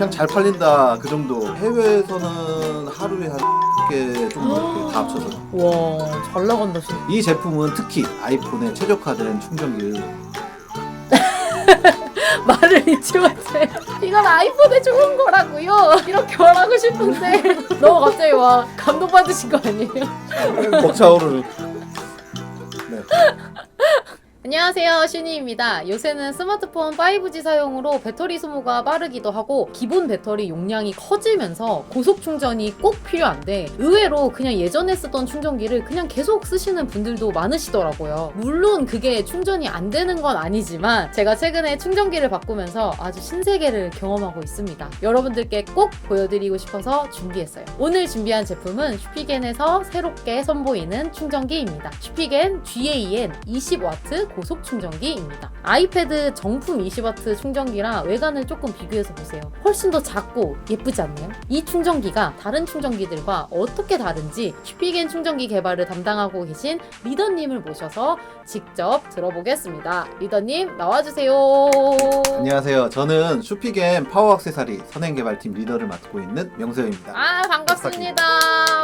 그냥 잘 팔린다 그 정도. 해외에서는 하루에 한개 정도 이렇게 다 합쳐서. 와, 잘 나간다 진짜. 이 제품은 특히 아이폰에 최적화된 충전기를 말을 잊지 마세요. 이건 아이폰에 좋은 거라고요. 이렇게 말하고 싶은데 너무 갑자기 막 감동받으신 거 아니에요? 벅차오르는. 네. 안녕하세요 슈니입니다. 요새는 스마트폰 5G 사용으로 배터리 소모가 빠르기도 하고 기본 배터리 용량이 커지면서 고속 충전이 꼭 필요한데 의외로 그냥 예전에 쓰던 충전기를 그냥 계속 쓰시는 분들도 많으시더라고요. 물론 그게 충전이 안 되는 건 아니지만 제가 최근에 충전기를 바꾸면서 아주 신세계를 경험하고 있습니다. 여러분들께 꼭 보여드리고 싶어서 준비했어요. 오늘 준비한 제품은 슈피겐에서 새롭게 선보이는 충전기입니다. 슈피겐 GAN 20W 고속 충전기입니다. 아이패드 정품 20W 충전기랑 외관을 조금 비교해서 보세요. 훨씬 더 작고 예쁘지 않나요? 이 충전기가 다른 충전기들과 어떻게 다른지 슈피겐 충전기 개발을 담당하고 계신 리더님을 모셔서 직접 들어보겠습니다. 리더님 나와주세요. 안녕하세요. 저는 슈피겐 파워 액세서리 선행 개발팀 리더를 맡고 있는 명세입니다. 아 반갑습니다.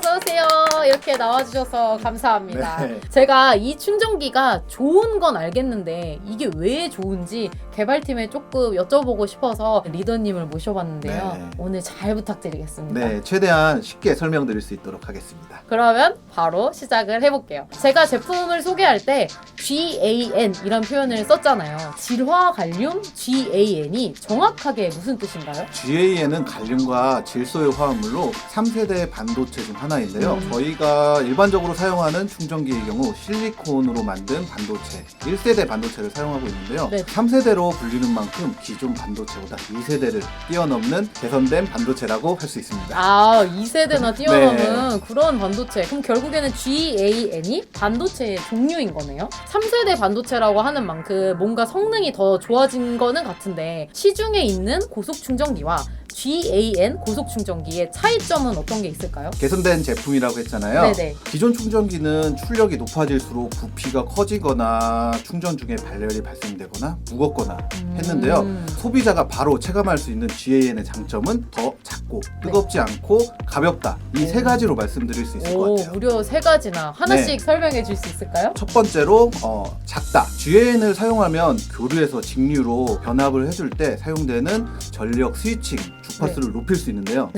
어서 오세요. 이렇게 나와주셔서 감사합니다. 네. 제가 이 충전기가 좋은 건 알겠는데 이게 왜 좋은지 개발팀에 조금 여쭤보고 싶어서 리더님을 모셔봤는데요. 네. 오늘 잘 부탁드리겠습니다. 네, 최대한 쉽게 설명드릴 수 있도록 하겠습니다. 그러면 바로 시작을 해볼게요. 제가 제품을 소개할 때 GAN 이란 표현을 썼잖아요. 질화 갈륨 GAN이 정확하게 무슨 뜻인가요? GAN은 갈륨과 질소의 화합물로 3세대 반도체 중 하나 인데요. 음. 저희가 일반적으로 사용하는 충전기의 경우 실리콘으로 만든 반도체 1세대 반도체를 사용하고 있는데요. 네. 3세대로 불리는 만큼 기존 반도체보다 2세대를 뛰어넘는 개선된 반도체라고 할 수 있습니다. 아, 2세대나 뛰어넘은 네. 그런 반도체. 그럼 결국에는 GAN이 반도체의 종류인 거네요? 3세대 반도체라고 하는 만큼 뭔가 성능이 더 좋아진 거는 같은데 시중에 있는 고속 충전기와 GAN 고속 충전기의 차이점은 어떤 게 있을까요? 개선된 제품이라고 했잖아요. 네네. 기존 충전기는 출력이 높아질수록 부피가 커지거나 충전 중에 발열이 발생되거나 무겁거나 했는데요. 음. 소비자가 바로 체감할 수 있는 GAN의 장점은 더 작고 뜨겁지 않고 가볍다. 이세 오. 가지로 말씀드릴 수 있을 것 오, 같아요. 무려 세 가지나 하나씩 네. 설명해 줄 수 있을까요? 첫 번째로 어, 작다. GAN을 사용하면 교류에서 직류로 변압을 해줄 때 사용되는 전력 스위칭 주파수를 높일 수 있는데요.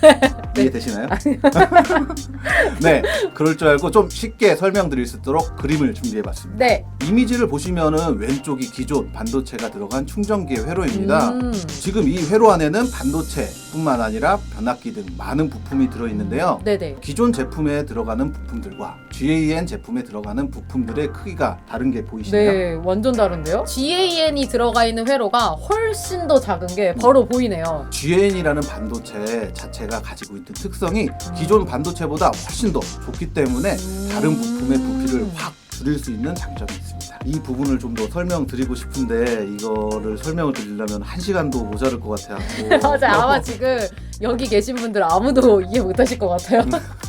이해되시나요? 네, 그럴 줄 알고 좀 쉽게 설명드릴 수 있도록 그림을 준비해봤습니다. 네. 이미지를 보시면은 왼쪽이 기존 반도체가 들어간 충전기의 회로입니다. 음. 지금 이 회로 안에는 반도체뿐만 아니라 변압기 등 많은 부품이 들어있는데요. 네네. 기존 제품에 들어가는 부품들과 GAN 제품에 들어가는 부품들의 크기가 다른 게 보이시나요? 네, 완전 다른데요? GAN이 들어가 있는 회로가 훨씬 더 작은 게 바로 보이네요. GAN 이라는 반도체 자체가 가지고 있는 특성이 기존 반도체보다 훨씬 더 좋기 때문에 다른 부품의 부피를 확 줄일 수 있는 장점이 있습니다. 이 부분을 좀 더 설명드리고 싶은데 이거를 설명을 드리려면 한 시간도 모자랄 것 같아요. 맞아요. 아마 지금 여기 계신 분들 아무도 이해 못하실 것 같아요.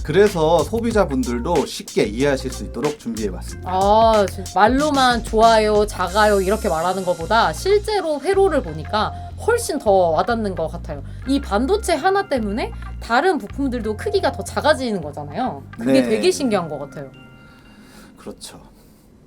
그래서 소비자분들도 쉽게 이해하실 수 있도록 준비해봤습니다. 아, 진짜 말로만 좋아요, 작아요 이렇게 말하는 것보다 실제로 회로를 보니까 훨씬 더 와닿는 것 같아요. 이 반도체 하나 때문에 다른 부품들도 크기가 더 작아지는 거잖아요. 그게 네. 되게 신기한 것 같아요. 그렇죠.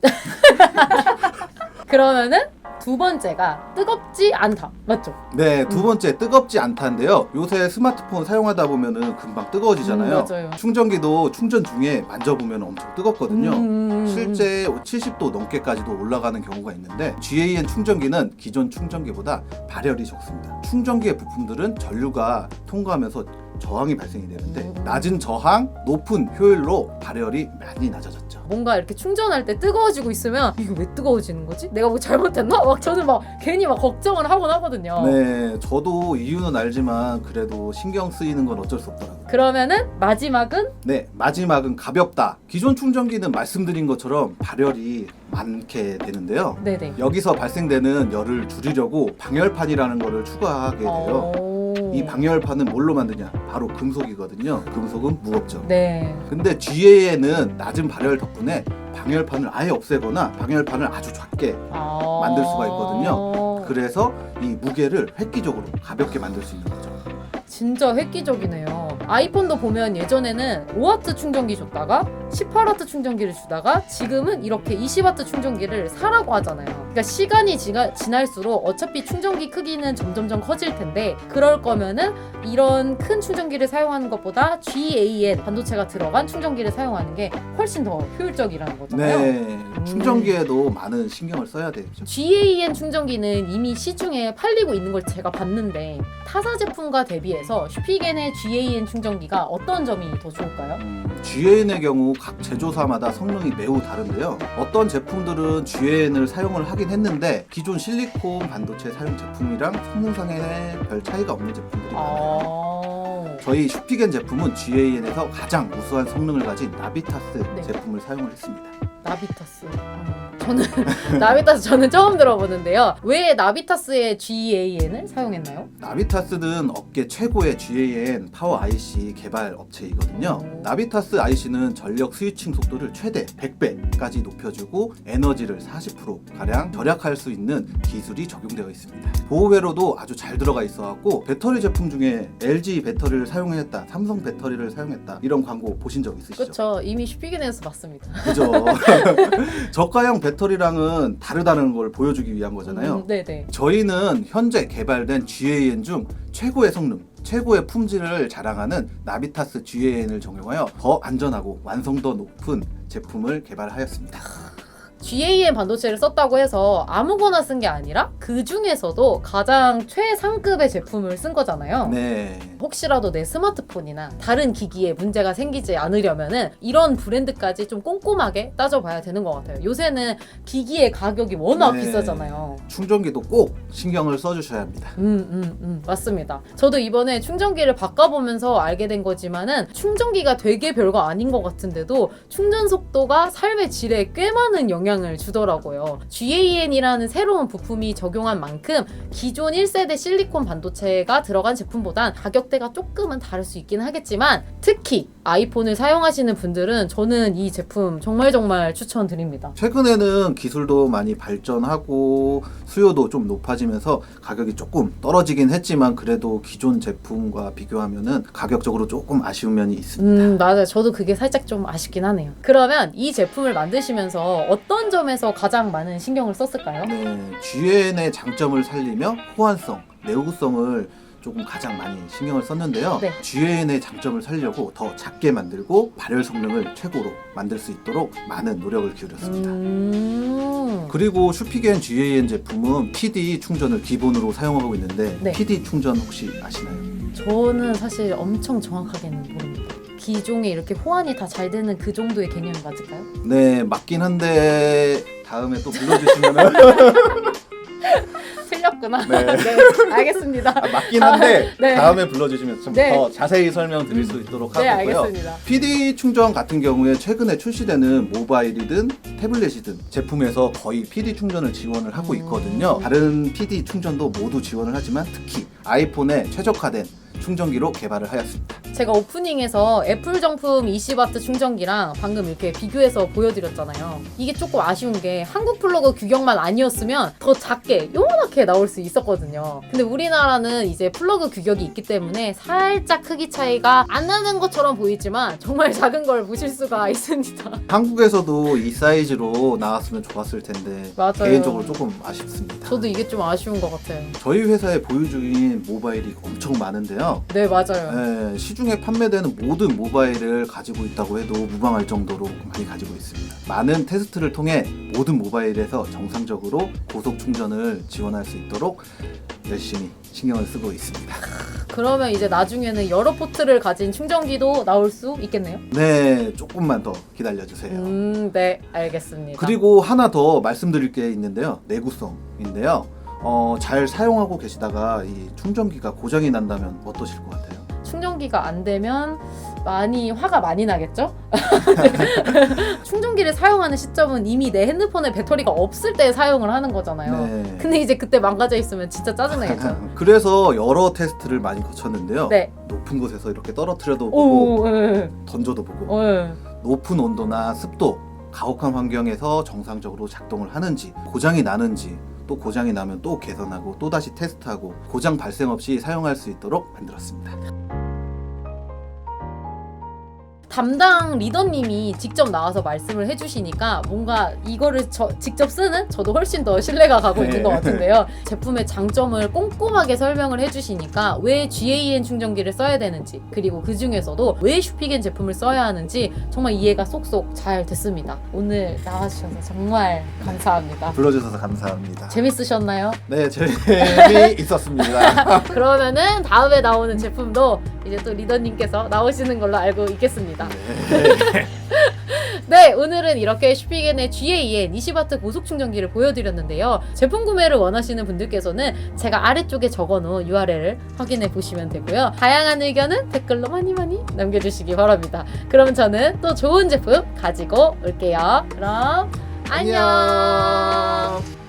그러면은 두 번째가 뜨겁지 않다. 맞죠? 네, 두 음. 번째 뜨겁지 않다인데요. 요새 스마트폰 사용하다 보면은 금방 뜨거워지잖아요. 음, 맞아요. 충전기도 충전 중에 만져보면 엄청 뜨겁거든요. 음. 실제 70도 넘게까지도 올라가는 경우가 있는데 GAN 충전기는 기존 충전기보다 발열이 적습니다. 충전기의 부품들은 전류가 통과하면서 저항이 발생이 되는데 음. 낮은 저항, 높은 효율로 발열이 많이 낮아졌죠. 뭔가 이렇게 충전할 때 뜨거워지고 있으면 이게 왜 뜨거워지는 거지? 내가 뭐 잘못했나? 막 저는 막 괜히 막 걱정을 하곤 하거든요. 네, 저도 이유는 알지만 그래도 신경 쓰이는 건 어쩔 수 없더라고요. 그러면은 마지막은 네, 마지막은 가볍다. 기존 충전기는 말씀드린 것처럼 발열이 많게 되는데요. 네네. 여기서 발생되는 열을 줄이려고 방열판이라는 거를 추가하게 돼요. 오. 이 방열판은 뭘로 만드냐? 바로 금속이거든요. 금속은 무겁죠. 네. 근데 GA에는 낮은 발열 덕분에 방열판을 아예 없애거나 방열판을 아주 작게 아. 만들 수가 있거든요. 그래서 이 무게를 획기적으로 가볍게 만들 수 있는 거죠. 진짜 획기적이네요. 아이폰도 보면 예전에는 5와트 충전기 줬다가 18와트 충전기를 주다가 지금은 이렇게 20와트 충전기를 사라고 하잖아요. 그러니까 시간이 지가, 지날수록 어차피 충전기 크기는 점점점 커질 텐데 그럴 거면은 이런 큰 충전기를 사용하는 것보다 GAN 반도체가 들어간 충전기를 사용하는 게 훨씬 더 효율적이라는 거잖아요. 네, 충전기에도 많은 신경을 써야 되죠. GAN 충전기는 이미 시중에 팔리고 있는 걸 제가 봤는데 타사 제품과 대비해서 슈피겐의 GAN 충전기 가 어떤 점이 더 좋을까요? 음, GAN의 경우 각 제조사마다 성능이 매우 다른데요. 어떤 제품들은 GAN을 사용을 하긴 했는데 기존 실리콘 반도체 사용 제품이랑 성능상에 별 차이가 없는 제품들이 많아요. 아... 저희 슈피겐 제품은 GAN에서 가장 우수한 성능을 가진 나비타스 네. 제품을 사용을 했습니다. 나비타스. 저는 나비타스 저는 처음 들어보는데요. 왜 나비타스의 GAN을 사용했나요? 나비타스는 업계 최고의 GAN 파워 IC 개발 업체이거든요. 오. 나비타스 IC는 전력 스위칭 속도를 최대 100배까지 높여주고 에너지를 40% 가량 절약할 수 있는 기술이 적용되어 있습니다. 보호회로도 아주 잘 들어가 있어갖고 배터리 제품 중에 LG 배터리를 사용했다, 삼성 배터리를 사용했다 이런 광고 보신 적 있으시죠? 그렇죠. 이미 슈피겐에서 봤습니다. 그죠. 저가형 배터리랑은 다르다는 걸 보여주기 위한 거잖아요. 음, 네네. 저희는 현재 개발된 GAN 중 최고의 성능, 최고의 품질을 자랑하는 나비타스 GAN을 적용하여 더 안전하고 완성도 높은 제품을 개발하였습니다. GAN 반도체를 썼다고 해서 아무거나 쓴 게 아니라 그 중에서도 가장 최상급의 제품을 쓴 거잖아요. 네. 혹시라도 내 스마트폰이나 다른 기기에 문제가 생기지 않으려면은 이런 브랜드까지 좀 꼼꼼하게 따져봐야 되는 것 같아요. 요새는 기기의 가격이 워낙 네. 비싸잖아요. 충전기도 꼭 신경을 써주셔야 합니다. 음, 음, 음, 맞습니다. 저도 이번에 충전기를 바꿔보면서 알게 된 거지만은 충전기가 되게 별거 아닌 것 같은데도 충전 속도가 삶의 질에 꽤 많은 영향을 주더라고요. GAN이라는 새로운 부품이 적용한 만큼 기존 1세대 실리콘 반도체가 들어간 제품보단 가격대 가 조금은 다를 수 있긴 하겠지만 특히 아이폰을 사용하시는 분들은 저는 이 제품 정말 정말 추천드립니다. 최근에는 기술도 많이 발전하고 수요도 좀 높아지면서 가격이 조금 떨어지긴 했지만 그래도 기존 제품과 비교하면은 가격적으로 조금 아쉬운 면이 있습니다. 음, 맞아요. 저도 그게 살짝 좀 아쉽긴 하네요. 그러면 이 제품을 만드시면서 어떤 점에서 가장 많은 신경을 썼을까요? 네, GN의 장점을 살리며 호환성, 내구성을 조금 가장 많이 신경을 썼는데요. 네. GN의 장점을 살려고 더 작게 만들고 발열 성능을 최고로 만들 수 있도록 많은 노력을 기울였습니다. 음. 그리고 슈피겐 GAN 제품은 PD 충전을 기본으로 사용하고 있는데 네. PD 충전 혹시 아시나요? 저는 사실 엄청 정확하게는 모릅니다. 기종에 이렇게 호환이 다 잘 되는 그 정도의 개념이 맞을까요? 네, 맞긴 한데 다음에 또 불러주시면 틀렸구나. 네. 알겠습니다. 아, 맞긴 한데 네. 다음에 불러주시면 좀 더 네. 자세히 설명드릴 수 있도록 네, 하고요. 알겠습니다. PD 충전 같은 경우에 최근에 출시되는 모바일이든 태블릿이든 제품에서 거의 PD 충전을 지원을 하고 있거든요. 음. 다른 PD 충전도 모두 지원을 하지만 특히 아이폰에 최적화된 충전기로 개발을 하였습니다. 제가 오프닝에서 애플 정품 20W 충전기랑 방금 이렇게 비교해서 보여드렸잖아요. 이게 조금 아쉬운 게 한국 플러그 규격만 아니었으면 더 작게 요만하게 나올 수 있었거든요. 근데 우리나라는 이제 플러그 규격이 있기 때문에 살짝 크기 차이가 안 나는 것처럼 보이지만 정말 작은 걸 보실 수가 있습니다. 한국에서도 이 사이즈로 나왔으면 좋았을 텐데 맞아요. 개인적으로 조금 아쉽습니다. 저도 이게 좀 아쉬운 것 같아요. 저희 회사에 보유 중인 모바일이 엄청 많은데요. 네, 맞아요. 네, 시중에 판매되는 모든 모바일을 가지고 있다고 해도 무방할 정도로 많이 가지고 있습니다. 많은 테스트를 통해 모든 모바일에서 정상적으로 고속 충전을 지원할 수 있도록 열심히 신경을 쓰고 있습니다. 그러면 이제 나중에는 여러 포트를 가진 충전기도 나올 수 있겠네요? 네, 조금만 더 기다려 주세요. 음, 네, 알겠습니다. 그리고 하나 더 말씀드릴 게 있는데요. 내구성인데요. 어, 잘 사용하고 계시다가 이 충전기가 고장이 난다면 어떠실 것 같아요? 충전기가 안 되면 많이 화가 많이 나겠죠? 충전기를 사용하는 시점은 이미 내 핸드폰에 배터리가 없을 때 사용을 하는 거잖아요. 네. 근데 이제 그때 망가져 있으면 진짜 짜증나겠죠? 그래서 여러 테스트를 많이 거쳤는데요. 네. 높은 곳에서 이렇게 떨어뜨려도 보고 오, 예, 던져도 보고 예. 높은 온도나 습도 가혹한 환경에서 정상적으로 작동을 하는지 고장이 나는지 또 고장이 나면 또 개선하고 또 다시 테스트하고 고장 발생 없이 사용할 수 있도록 만들었습니다. 담당 리더님이 직접 나와서 말씀을 해주시니까 뭔가 이거를 저, 직접 쓰는 저도 훨씬 더 신뢰가 가고 있는 네. 것 같은데요. 제품의 장점을 꼼꼼하게 설명을 해주시니까 왜 GAN 충전기를 써야 되는지 그리고 그 중에서도 왜 슈피겐 제품을 써야 하는지 정말 이해가 쏙쏙 잘 됐습니다. 오늘 나와주셔서 정말 감사합니다. 불러주셔서 감사합니다. 재밌으셨나요? 네, 재미 있었습니다. 그러면은 다음에 나오는 제품도 이제 또 리더님께서 나오시는 걸로 알고 있겠습니다. 네. 네, 오늘은 이렇게 슈피겐의 GA의 니시바트 고속 충전기를 보여드렸는데요. 제품 구매를 원하시는 분들께서는 제가 아래쪽에 적어놓은 URL을 확인해 보시면 되고요. 다양한 의견은 댓글로 많이 많이 남겨주시기 바랍니다. 그럼 저는 또 좋은 제품 가지고 올게요. 그럼 안녕. 안녕.